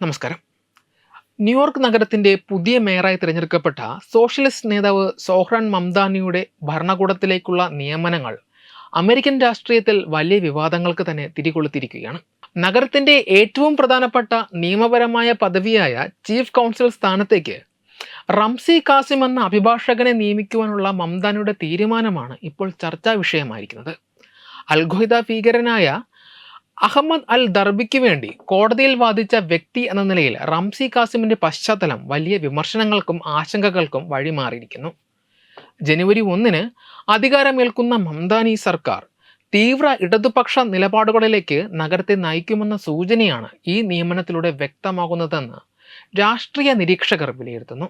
നമസ്കാരം. ന്യൂയോർക്ക് നഗരത്തിന്റെ പുതിയ മേയറായി തിരഞ്ഞെടുക്കപ്പെട്ട സോഷ്യലിസ്റ്റ് നേതാവ് സോഹ്റാൻ മംദാനിയുടെ ഭരണകൂടത്തിലേക്കുള്ള നിയമനങ്ങൾ അമേരിക്കൻ രാഷ്ട്രീയത്തിൽ വലിയ വിവാദങ്ങൾക്ക് തന്നെ തിരികൊളുത്തിയിരിക്കുകയാണ്. നഗരത്തിന്റെ ഏറ്റവും പ്രധാനപ്പെട്ട നിയമപരമായ പദവിയായ ചീഫ് കൗൺസിൽ സ്ഥാനത്തേക്ക് റംസി കാസിം എന്ന അഭിഭാഷകനെ നിയമിക്കുവാനുള്ള മംദാനിയുടെ തീരുമാനമാണ് ഇപ്പോൾ ചർച്ചാ വിഷയമായിരിക്കുന്നത്. അൽഖ്വയ്ദ ഭീകരനായ അഹമ്മദ് അൽ ദർബിക്ക് വേണ്ടി കോടതിയിൽ വാദിച്ച വ്യക്തി എന്ന നിലയിൽ റംസി കാസിമിന്റെ പശ്ചാത്തലം വലിയ വിമർശനങ്ങൾക്കും ആശങ്കകൾക്കും വഴിമാറിയിരിക്കുന്നു. ജനുവരി ഒന്നിന് അധികാരമേൽക്കുന്ന മംദാനി സർക്കാർ തീവ്ര ഇടതുപക്ഷ നിലപാടുകളിലേക്ക് നഗരത്തെ നയിക്കുമെന്ന സൂചനയാണ് ഈ നിയമനത്തിലൂടെ വ്യക്തമാകുന്നതെന്ന് രാഷ്ട്രീയ നിരീക്ഷകർ വിലയിരുത്തുന്നു.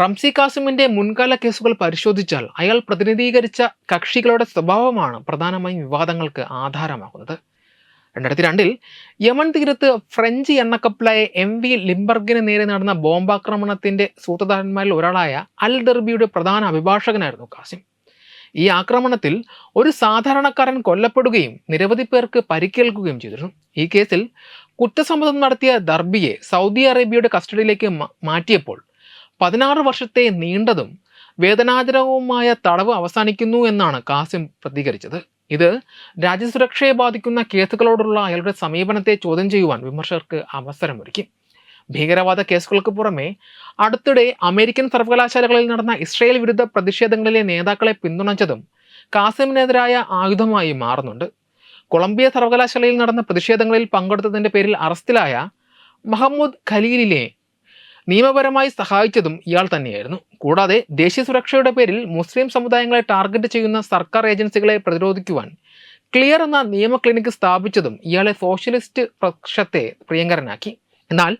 റംസി കാസിമിന്റെ മുൻകാല കേസുകൾ പരിശോധിച്ചാൽ അയാൾ പ്രതിനിധീകരിച്ച കക്ഷികളുടെ സ്വഭാവമാണ് പ്രധാനമായും വിവാദങ്ങൾക്ക് ആധാരമാകുന്നത്. രണ്ടായിരത്തി രണ്ടിൽ യമൻ തീരത്ത് ഫ്രഞ്ച് എണ്ണക്കപ്പലായ എം വി ലിംബർഗിന് നേരെ നടന്ന ബോംബാക്രമണത്തിന്റെ സൂത്രധാരന്മാരിൽ ഒരാളായ അൽ ദർബിയുടെ പ്രധാന അഭിഭാഷകനായിരുന്നു കാസിം ഈ ആക്രമണത്തിൽ ഒരു സാധാരണക്കാരൻ കൊല്ലപ്പെടുകയും നിരവധി പേർക്ക് പരിക്കേൽക്കുകയും ചെയ്തിരുന്നു. ഈ കേസിൽ കുറ്റസമ്മതം നടത്തിയ ദർബിയെ സൗദി അറേബ്യയുടെ കസ്റ്റഡിയിലേക്ക് മാറ്റിയപ്പോൾ പതിനാറ് വർഷത്തെ നീണ്ടതും വേദനാജനകവുമായ തടവ് അവസാനിക്കുന്നു എന്നാണ് കാസിം പ്രതികരിച്ചത്. ഇത് രാജ്യസുരക്ഷയെ ബാധിക്കുന്ന കേസുകളോടുള്ള അയാളുടെ സമീപനത്തെ ചോദ്യം ചെയ്യുവാൻ വിമർശകർക്ക് അവസരമൊരുക്കി. ഭീകരവാദ കേസുകൾക്ക് പുറമെ അടുത്തിടെ അമേരിക്കൻ സർവകലാശാലകളിൽ നടന്ന ഇസ്രയേൽ വിരുദ്ധ പ്രതിഷേധങ്ങളിലെ നേതാക്കളെ പിന്തുണച്ചതും കാസിമിനെതിരായ ആയുധമായി മാറുന്നുണ്ട്. കൊളംബിയ സർവകലാശാലയിൽ നടന്ന പ്രതിഷേധങ്ങളിൽ പങ്കെടുത്തതിന്റെ പേരിൽ അറസ്റ്റിലായ മഹമ്മൂദ് ഖലീലിനെ നിയമപരമായി സഹായിച്ചതും ഇയാൾ തന്നെയായിരുന്നു. കൂടാതെ ദേശീയ സുരക്ഷയുടെ പേരിൽ മുസ്ലിം സമുദായങ്ങളെ ടാർഗറ്റ് ചെയ്യുന്ന സർക്കാർ ഏജൻസികളെ പ്രതിരോധിക്കുവാൻ ക്ലിയർ എന്ന നിയമ ക്ലിനിക് സ്ഥാപിച്ചതും ഇയാളെ സോഷ്യലിസ്റ്റ് പക്ഷത്തെ പ്രിയങ്കരനാക്കി. എന്നാൽ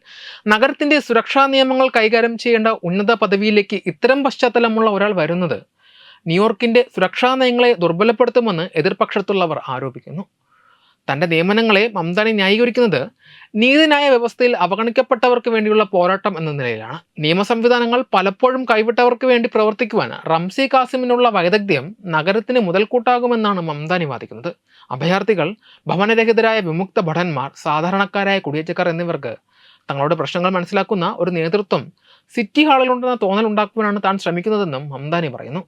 നഗരത്തിന്റെ സുരക്ഷാ നിയമങ്ങൾ കൈകാര്യം ചെയ്യേണ്ട ഉന്നത പദവിയിലേക്ക് ഇത്തരം പശ്ചാത്തലമുള്ള ഒരാൾ വരുന്നത് ന്യൂയോർക്കിന്റെ സുരക്ഷാ നയങ്ങളെ ദുർബലപ്പെടുത്തുമെന്ന് എതിർപക്ഷത്തുള്ളവർ ആരോപിക്കുന്നു. തന്റെ നിയമനങ്ങളെ മംതാനി ന്യായീകരിക്കുന്നത് നീതിന്യായ വ്യവസ്ഥയിൽ അവഗണിക്കപ്പെട്ടവർക്ക് വേണ്ടിയുള്ള പോരാട്ടം എന്ന നിലയിലാണ്. നിയമ സംവിധാനങ്ങൾ പലപ്പോഴും കൈവിട്ടവർക്ക് വേണ്ടി പ്രവർത്തിക്കുവാൻ റംസി കാസിമിനുള്ള വൈദഗ്ധ്യം നഗരത്തിന് മുതൽക്കൂട്ടാകുമെന്നാണ് മംതാനി വാദിക്കുന്നത്. അഭയാർത്ഥികൾ ഭവനരഹിതരായ വിമുക്ത ഭടന്മാർ സാധാരണക്കാരായ കുടിയേറ്റക്കാർ എന്നിവർക്ക് തങ്ങളുടെ പ്രശ്നങ്ങൾ മനസ്സിലാക്കുന്ന ഒരു നേതൃത്വം സിറ്റി ഹാളിലുണ്ടെന്ന തോന്നൽ ഉണ്ടാക്കുവാനാണ് താൻ ശ്രമിക്കുന്നതെന്നും മംതാനി പറയുന്നു.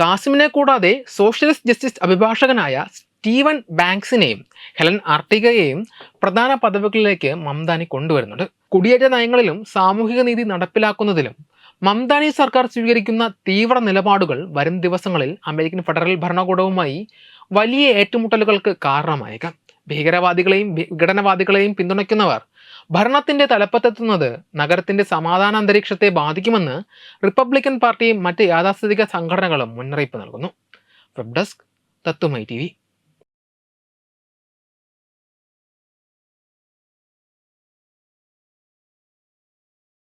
കാസിമിനെ കൂടാതെ സോഷ്യലിസ്റ്റ് ജസ്റ്റിസ് അഭിഭാഷകനായ സ്റ്റീവൻ ബാങ്ക്സിനെയും ഹെലൻ ആർട്ടിഗയെയും പ്രധാന പദവികളിലേക്ക് മംദാനി കൊണ്ടുവരുന്നുണ്ട്. കുടിയേറ്റ നയങ്ങളിലും സാമൂഹിക നീതി നടപ്പിലാക്കുന്നതിലും മംദാനി സർക്കാർ സ്വീകരിക്കുന്ന തീവ്ര നിലപാടുകൾ വരും ദിവസങ്ങളിൽ അമേരിക്കൻ ഫെഡറൽ ഭരണകൂടവുമായി വലിയ ഏറ്റുമുട്ടലുകൾക്ക് കാരണമായേക്കാം. ഭീകരവാദികളെയും വിഘടനവാദികളെയും പിന്തുണയ്ക്കുന്നവർ ഭരണത്തിന്റെ തലപ്പത്തെത്തുന്നത് നഗരത്തിന്റെ സമാധാന അന്തരീക്ഷത്തെ ബാധിക്കുമെന്ന് റിപ്പബ്ലിക്കൻ പാർട്ടിയും മറ്റ് യാഥാസ്ഥിതിക സംഘടനകളും മുന്നറിയിപ്പ് നൽകുന്നു. വെബ് ഡെസ്ക് തത്തുമൈ ടി